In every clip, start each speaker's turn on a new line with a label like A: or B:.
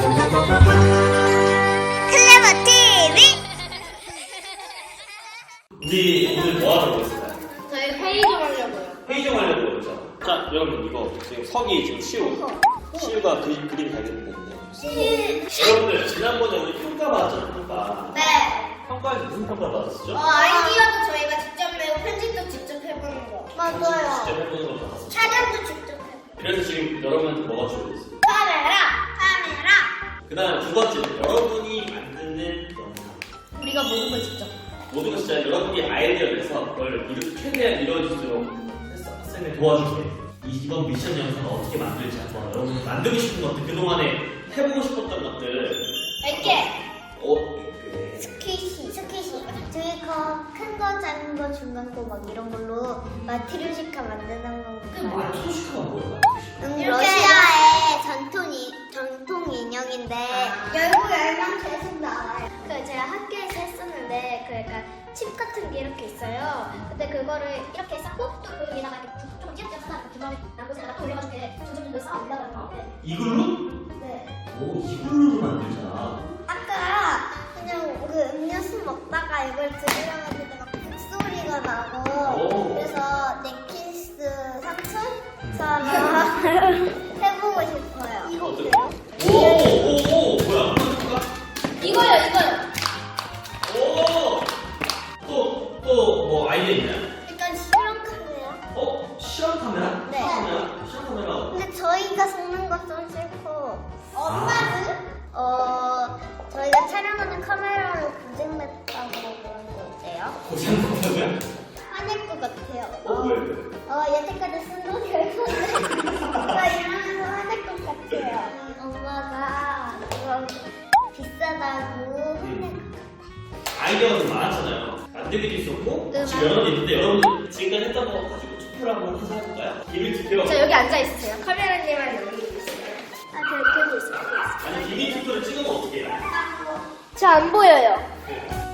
A: 클레버 TV
B: 우리 오늘 뭐 하러 있을까요?
C: 저희 회의 좀 하려고요.
B: 회의 좀 하려고 그러죠. 자, 여러분 이거 지금 석이 지금 시우. 시우가 그 그림 발견했는데. 여러분들 지난번에 우리 평가 받았잖아요. 평가.
A: 네.
B: 평가에서 무슨 평가 받았었죠?
A: 어, 아이디어도 저희가 직접 내고 편집도 직접 해보는 거. 맞아요.
B: 직접 해보는 거 받았었죠.
A: 촬영도 직접 해보는 거.
B: 그래서 지금 여러분한테 뭐가 주어졌어요? 그 다음 두 번째는 여러분이 만드는 영상.
C: 우리가 모든 걸 직접.
B: 모든 것 진짜 여러분이 아이디어를 내서 그걸 이렇게 최대한 이루어지도록 도와줄게. 이- 이번 미션 영상을 어떻게 만들지 한번 여러분 만들고 싶은 것들 그동안에 해보고 싶었던 것들
A: 이렇게.
B: 어, 그,
A: 스키시, 스키시. 저희 거큰거 작은 거 중간 거 막 이런 걸로 마트리오시카 만드는 거.
B: 그 뭐야? 소식하가 뭐야?
A: 음, 러시아의 전통 이, 전통 인형인데 열고 열면 계속 나와요. 그 제가 학교에서 했었는데 그 약간 칩 같은 게 이렇게 있어요. 근데 그거를 이렇게 쌓고 또 여기다가 이렇게 좀 찌릿찌릿 하다 이렇게 주머니 남고에다가 또 올려가지고 이렇게 점점점 쌓아 올라가는 건데.
B: 이글루?
A: 네.
B: 오, 이글루로 만들잖아.
A: 좀 싫고 엄마는 어 저희가 촬영하는 카메라로 고장냈다고 그런 거 어때요?
B: 고생 못하면?
A: 화낼 것 같아요.
B: 어, 왜, 왜?
A: 어, 여태까지 쓴 돈이 얼마인데 나 이러면서 화낼 것 같아요. 엄마가 그거 비싸다고 화낼 것
B: 아이디어가 좀 많았잖아요. 만들기도 있었고,
A: 네,
B: 지금 여러 개 있는데, 여러분 지금까지 했던 거 가지고 투표를 한번 해서 해볼까요? 비밀 투표.
C: 자, 여기 앉아 있으세요. 카메라님은 여기.
A: 아, 그렇게도 있어요.
B: 아니, 비밀 투표를 찍으면 어떻게 해요?
C: 저안 보여요. 한,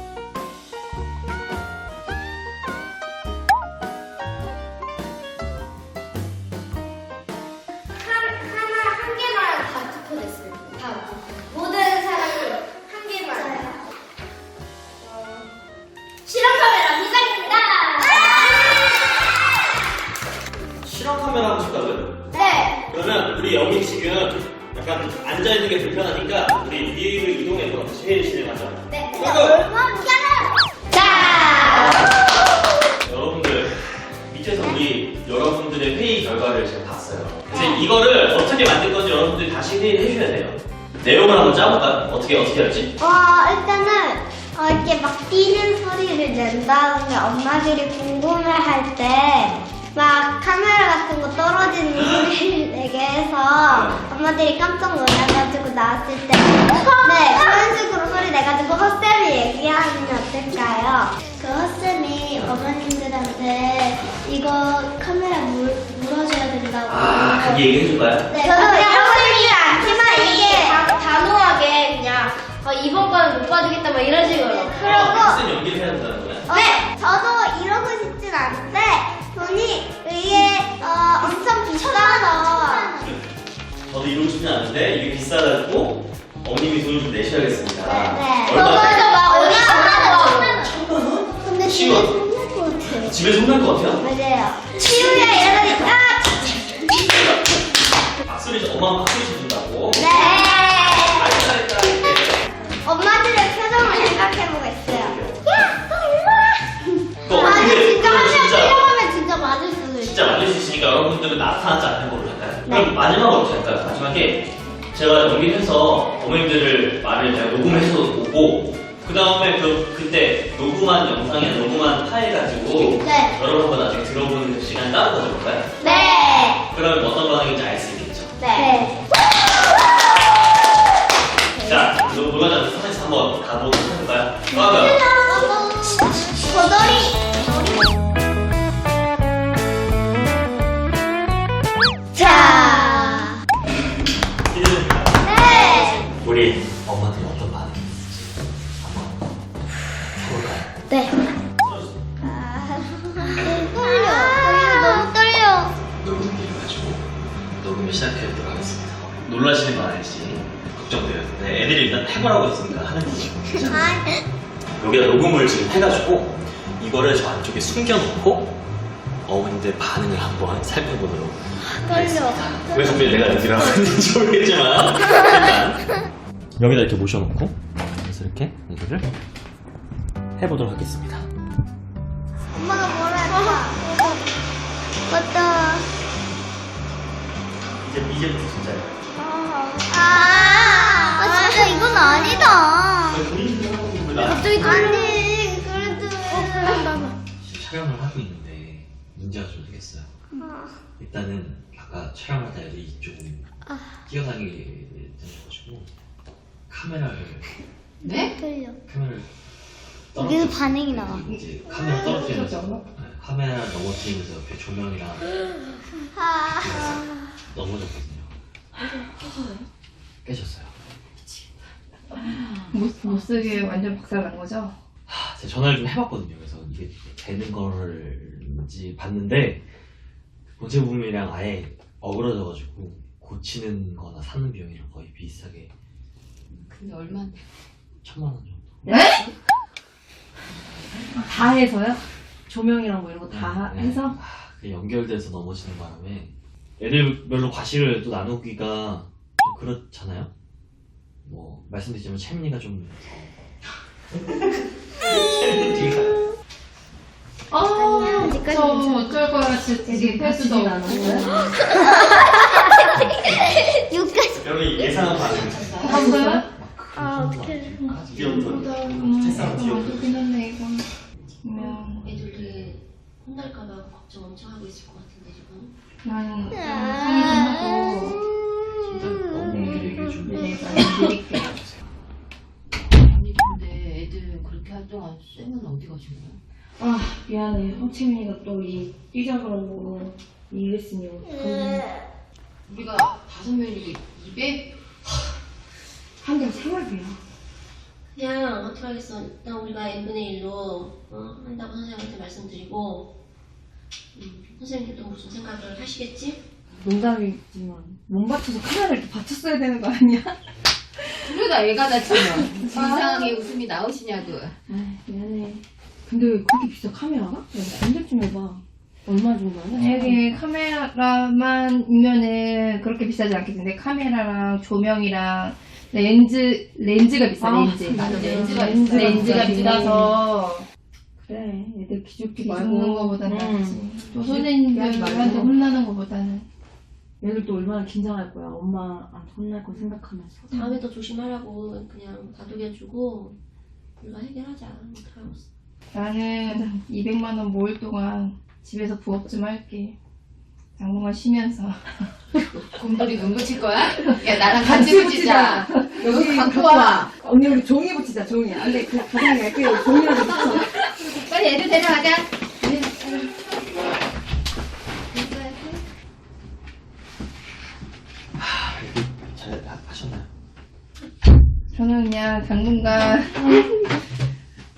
B: 지금 약간 앉아있는 게 불편하니까 우리 위로 이동해서 회의 진행하자.
C: 네.
B: 고고!
C: 자!
B: 여러분들 밑에서 우리 여러분들의 회의 결과를 제가 봤어요. 이제 이거를 어떻게 만들 건지 여러분들이 다시 회의를 해주셔야 돼요. 내용을 한번 짜볼까요? 어떻게 어떻게 할지?
A: 어, 일단은 어, 이렇게 막 뛰는 소리를 낸 다음에 엄마들이 궁금해할 때 막 카메라 같은 거 떨어지는 소리를 내게 해서 엄마들이 깜짝 놀라가지고 나왔을 때 네, 그런 식으로 소리 내가지고 헛쌤이 얘기하면 어떨까요? 그 헛쌤이 어머님들한테 이거 카메라 물, 물어줘야 된다고
B: 아, 그 얘기 해줄까요?
A: 네, 저도 이러고 않지만 이게
C: 단- 단호하게 그냥 어, 이번 거는 못 받으겠다 막 이런 식으로.
A: 그러고
B: 학생 연기를 해야 된다는 거야?
A: 네, 저도 이러고 싶진 않은데 돈이 이게 어, 엄청 비싸서
B: 저도 이러고 싶진 않은데 이게 비싸가지고 어머님이 돈을 좀 내셔야겠습니다.
A: 네.
B: 얼마?
C: 그래서 막 어디 가서
B: 천만 원?
A: 근데
B: 치워.
A: 집에 혼날 것 같아요.
B: 집에서 혼날 것 같아요?
A: 맞아요. 치우야 이러더니 아!
B: 박수를 쳐- 엄마가 박수를 쳐준다 여러분들은 나타나지 않는 걸로 할까요?
A: 네.
B: 그럼 마지막으로 어떻게 할까요? 마지막에 제가 연기해서 어머님들을 말을 제가 녹음해서 오고 그 다음에 그 그때 녹음한 영상에 녹음한 파일 가지고
A: 네.
B: 여러분 한번 나중에 들어보는 시간 따로 가져볼까요?
A: 네.
B: 그러면 어떤 반응인지 알 수 있겠죠.
A: 네.
B: 우리 엄마들이 어떤 반응이 있을지 한번 해볼까요?
A: 네. 아, 떨려. 떨려. 너무 떨려.
B: 녹음기를 가지고 녹음을 시작해보도록 하겠습니다. 놀라시는 거 아닐지 걱정돼요. 애들이 일단 해보라고 했으니까 하는 거죠.
A: 아,
B: 여기다 녹음을 지금 해가지고 이거를 저 안쪽에 숨겨놓고 어머님들 반응을 한번 살펴보도록
A: 떨려.
B: 왜 갑자기 내가 여기라고 했는지 모르겠지만 일단 여기다 이렇게 모셔놓고 그래서 이렇게 이거를 해보도록 하겠습니다
A: 엄마가 뭐라 했다. 맞다.
B: 이제 이제부터 진짜예요
A: 아, 아, 진짜 이건 아니다. 갑자기 아니, 그래도.
B: 지금 촬영을 하고 있는데 문제가 좀 되겠어요 일단은 아까 촬영할 때 애들이 조금 뛰어다니게 되셔가지고 카메라를
C: 네?
A: 떨려.
B: 카메라를
A: 여기서 반응이 나와.
B: 이제 카메라 떨어뜨리면서 네, 카메라 넘어뜨리면서 옆에 조명이랑
A: 아,
B: 넘어졌거든요 깨졌어요
D: 못, 못 쓰게 완전 박살난 거죠?
B: 하, 제가 전화를 좀 해봤거든요 그래서 이게 되는 걸지 봤는데 본체 부분이랑 아예 어그러져가지고 고치는 거나 사는 비용이랑 거의 비슷하게
C: 근데 얼마인데?
B: 천만 원 정도
D: 다 해서요? 조명이랑 뭐 이런 거 다
B: 네.
D: 해서?
B: 아, 그 연결돼서 넘어지는 바람에 애들별로 과실을 또 나누기가 좀 그렇잖아요. 뭐 말씀드리자면 채민이가 좀 채민이가
D: 아,
A: 아니야, 아직까지
D: 저
A: 괜찮아.
D: 어쩔 거야. 진짜 되게 패스도 없고.
A: 여기
B: 예상한 반응
D: 봤어요?
A: 아, 어떡해.
B: 귀여운
D: 음,
B: 책상 뒤에
D: 그렇긴 한데, 이거. 보면,
C: 애들이 혼날까봐 걱정 엄청 하고 있을 것 같은데 지금.
D: 난, 상의 좀 하고,
B: 일단 어머니를 얘기해 좀
D: 네, 많이 드릴게요.
C: 아니 근데 애들 그렇게 할 동안 쌤은 어디 가신 거야?
D: 아, 미안해. 홍채민이가 또 이 뛰자 그러고 이랬으니 어떡하니.
C: 우리가 다섯 명이고 200?
D: 한달 생활비야.
C: 그냥 어떻게 하겠어. 일단 우리가 n분의 1로 어, 한다고 선생님한테 말씀드리고 음, 선생님도 무슨 생각을 하시겠지?
D: 농담이지만, 몸 받쳐서 카메라 이렇게 받쳤어야 되는 거 아니야?
E: 그러다 애가 다치면 이상하게 웃음이 나오시냐고.
D: 아, 미안해. 근데 왜 그렇게 비싸, 카메라가? 검색 좀 해봐. 얼마 정도 하냐?
F: 만약에 카메라만 이면은 그렇게 비싸지 않겠는데 카메라랑 조명이랑 렌즈 렌즈가 비싸
D: 아,
F: 렌즈
E: 맞아, 렌즈가
F: 렌즈,
E: 비싸.
F: 렌즈가. 비싸서
D: 그래, 애들 기죽지
F: 비싸는
D: 말고.
F: 거보다
D: 응.
F: 낫지 또 선생님들한테. 혼나는 거보다는
D: 얘들 또 얼마나 긴장할 거야. 엄마한테 혼날 거 생각하면서.
C: 다음에 더 조심하라고 그냥 다독여주고 우리가 해결하자. 어떡하겠어.
F: 나는 200만 원 모을 동안 집에서 부업 좀 할게 당분간 쉬면서
E: 곰돌이 눈 붙일 거야? 야 나랑 같이 붙이자.
D: 여기
E: 갖고 와.
D: 언니 우리 종이 붙이자 종이. 안돼 그 가방에 갈게요. 종이라도 붙여.
E: 빨리 애들 데려가자.
B: 잘 하- 하셨나요?
F: 저는 그냥 당분간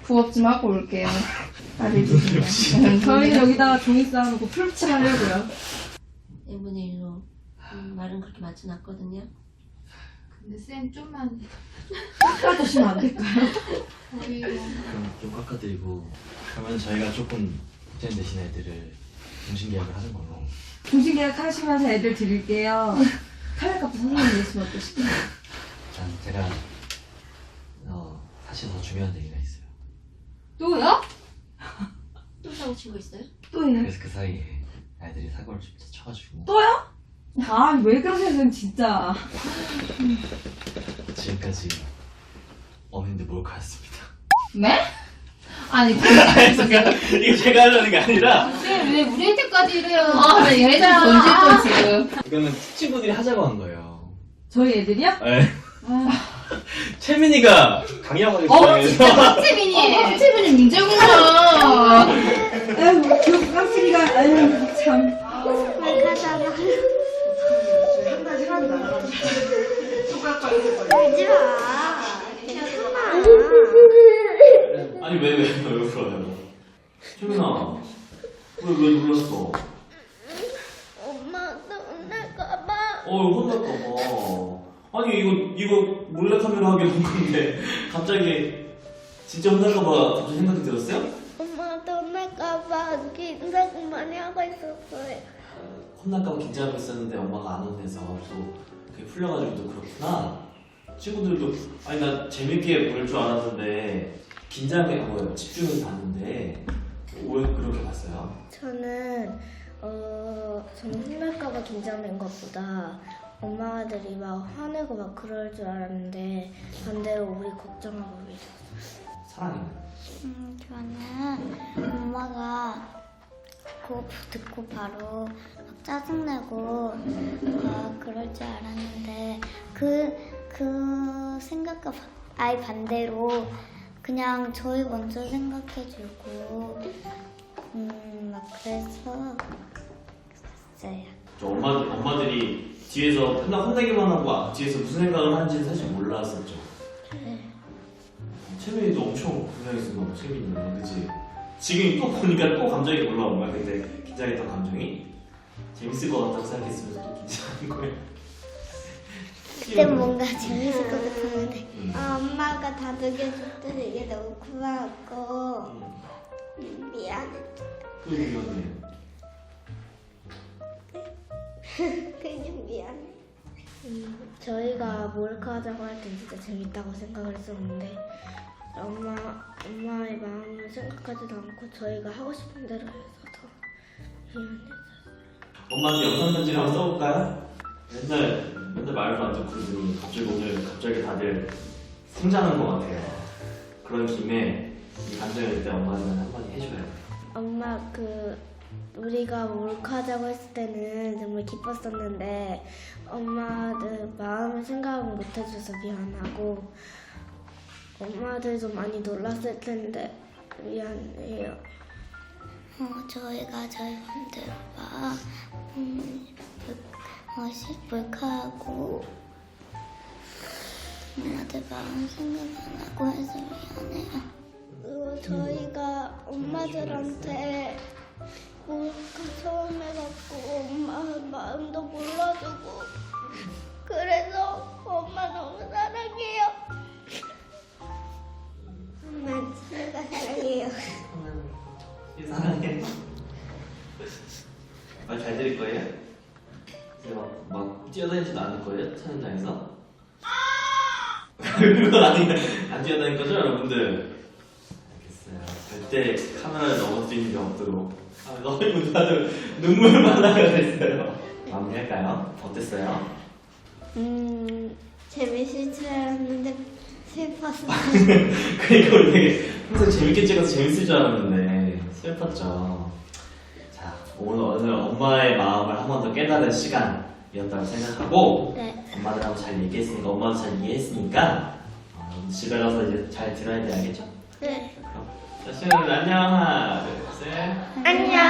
F: 부업 좀 하고 올게요 알려주세요
D: 저희는 여기다가 종이 쌓아놓고 풀칠하려고요.
C: n분의 1로 음, 말은 그렇게 많진 않거든요.
E: 근데 쌤 좀만
D: 깎아주시면 안 될까요?
B: 그럼 좀 깎아드리고 그러면 저희가 조금 대신 애들을 공신 계약을 하는 걸로
D: 공신 계약 하시면서 애들 드릴게요. 카메라 값도 선생님 내시면 어떠실까요?
B: 자, 제가 어, 사실 더 중요한 얘기가 있어요
D: 또요?
C: 또 사고 친거 있어요?
D: 또요?
B: 그래서 그 사이에 애들이 사고를 좀 쳐가지고
D: 또요? 아, 왜 그러세요, 진짜.
B: 지금까지 어머님들 몰카였습니다
F: 네? 아니
B: 이거 제가 하려는 게 아니라
E: 왜 우리한테까지 이래요?
F: 아, 나 얘네들 던질 거 지금
B: 이거는 친구들이 하자고 한 거예요
D: 저희 애들이요?
B: 네.
D: 아,
B: 채민이가 강의하고
D: 어,
B: 있어요
E: 세민이.
F: 선생님이 문제구나
D: 아유, 그 깜찍이가, 아유, 참.
A: 가자. 울지 마. 괜찮아.
B: 아니 왜 왜 왜 울어요 채민아 왜 왜 놀랐어
A: 엄마한테 혼날까봐.
B: 어 혼날까봐 아니 이거 이거 몰래 카메라 하게 된 건데 갑자기 진짜 혼날까봐 갑자기 생각이 들었어요?
A: 엄마한테 혼날까봐 긴장 많이 하고 있었어요.
B: 혼날까봐 긴장하고 있었는데 엄마가 안 혼내서 또 풀려가지고 또 그렇구나. 친구들도 아니 나 재밌게 볼 줄 알았는데 긴장해 뭐요 집중해서 봤는데 왜 그렇게 봤어요?
A: 저는 어 저는 혼날까봐 긴장된 것보다 엄마들이 막 화내고 막 그럴 줄 알았는데 반대로 우리 걱정하고 있었어요.
B: 사랑해.
A: 음, 저는 엄마가 그거 듣고 바로 막 짜증내고 아, 그럴 줄 알았는데 그, 그 생각과 바- 아예 반대로 그냥 저희 먼저 생각해주고 음, 막 그래서 그랬어요.
B: 저 엄마 엄마들이 뒤에서 맨날 혼내기만 하고 아, 뒤에서 무슨 생각을 하는지는 사실 몰랐었죠. 채민이도 엄청 긴장했었나 봐, 채민이는 그치? 지금 또 보니까 또 감정이 올라온 거야. 근데 긴장했던 감정이 재밌을 것 같다고 생각했으면서 또 긴장한 거야.
A: 그때 뭔가 재밌을 것 같았는데
B: 음.
A: 아, 엄마가 다독여줄 때 되게 너무 고마웠고
B: 음,
A: 음, 미안해
B: 또 미안해.
A: 그냥 미안해. 음, 저희가 몰카 하자고 할 때 진짜 재밌다고 생각을 했었는데 엄마 엄마의 마음을 생각하지도 않고 저희가 하고 싶은 대로 해서 더 미안해.
B: 엄마한테 영상 편지를 한번 써볼까요? 맨날 맨날 말도 안 그러더니 갑자기 오늘 갑자기 다들 성장한 것 같아요. 그런 김에 이 감정일 일단 엄마한테 한마디 해줘야 돼.
A: 엄마 그 우리가 몰카하자고 했을 때는 정말 기뻤었는데 엄마들 마음을 생각을 못 해줘서 미안하고 엄마들도 많이 놀랐을 텐데 미안해요. 어, 저희가 저희 맘대로가 음, 어, 몰카하고 엄마들 마음 생각 안 하고 해서 미안해요. 어, 저희가 엄마들한테 몰카 처음 해갖고 엄마 마음도 몰라주고 그래서 엄마 너무 사랑해요.
B: 거예요? 촬영장에서? 그건 아니, 안 뛰어다닐 거죠, 여러분들? 알겠어요. 절대 카메라를 넘어뜨리는 게 없도록. 아, 너무 다들 눈물 만 나가 됐어요. 마무리할까요? 어땠어요?
A: 음 재밌을 줄 알았는데 슬펐어요.
B: 그러니까 우리 되게 항상 재밌게 찍어서 재밌을 줄 알았는데 슬펐죠. 자, 오늘, 오늘 엄마의 마음을 한 번 더 깨달은 시간 이었다고 생각하고
A: 네.
B: 엄마들하고 잘 얘기했으니까 엄마도 잘 이해했으니까 어, 집에 가서 이제 잘 들어야 돼 알겠죠?
A: 네.
B: 그럼 자, 시원이 안녕 하나 둘 셋.
A: 안녕.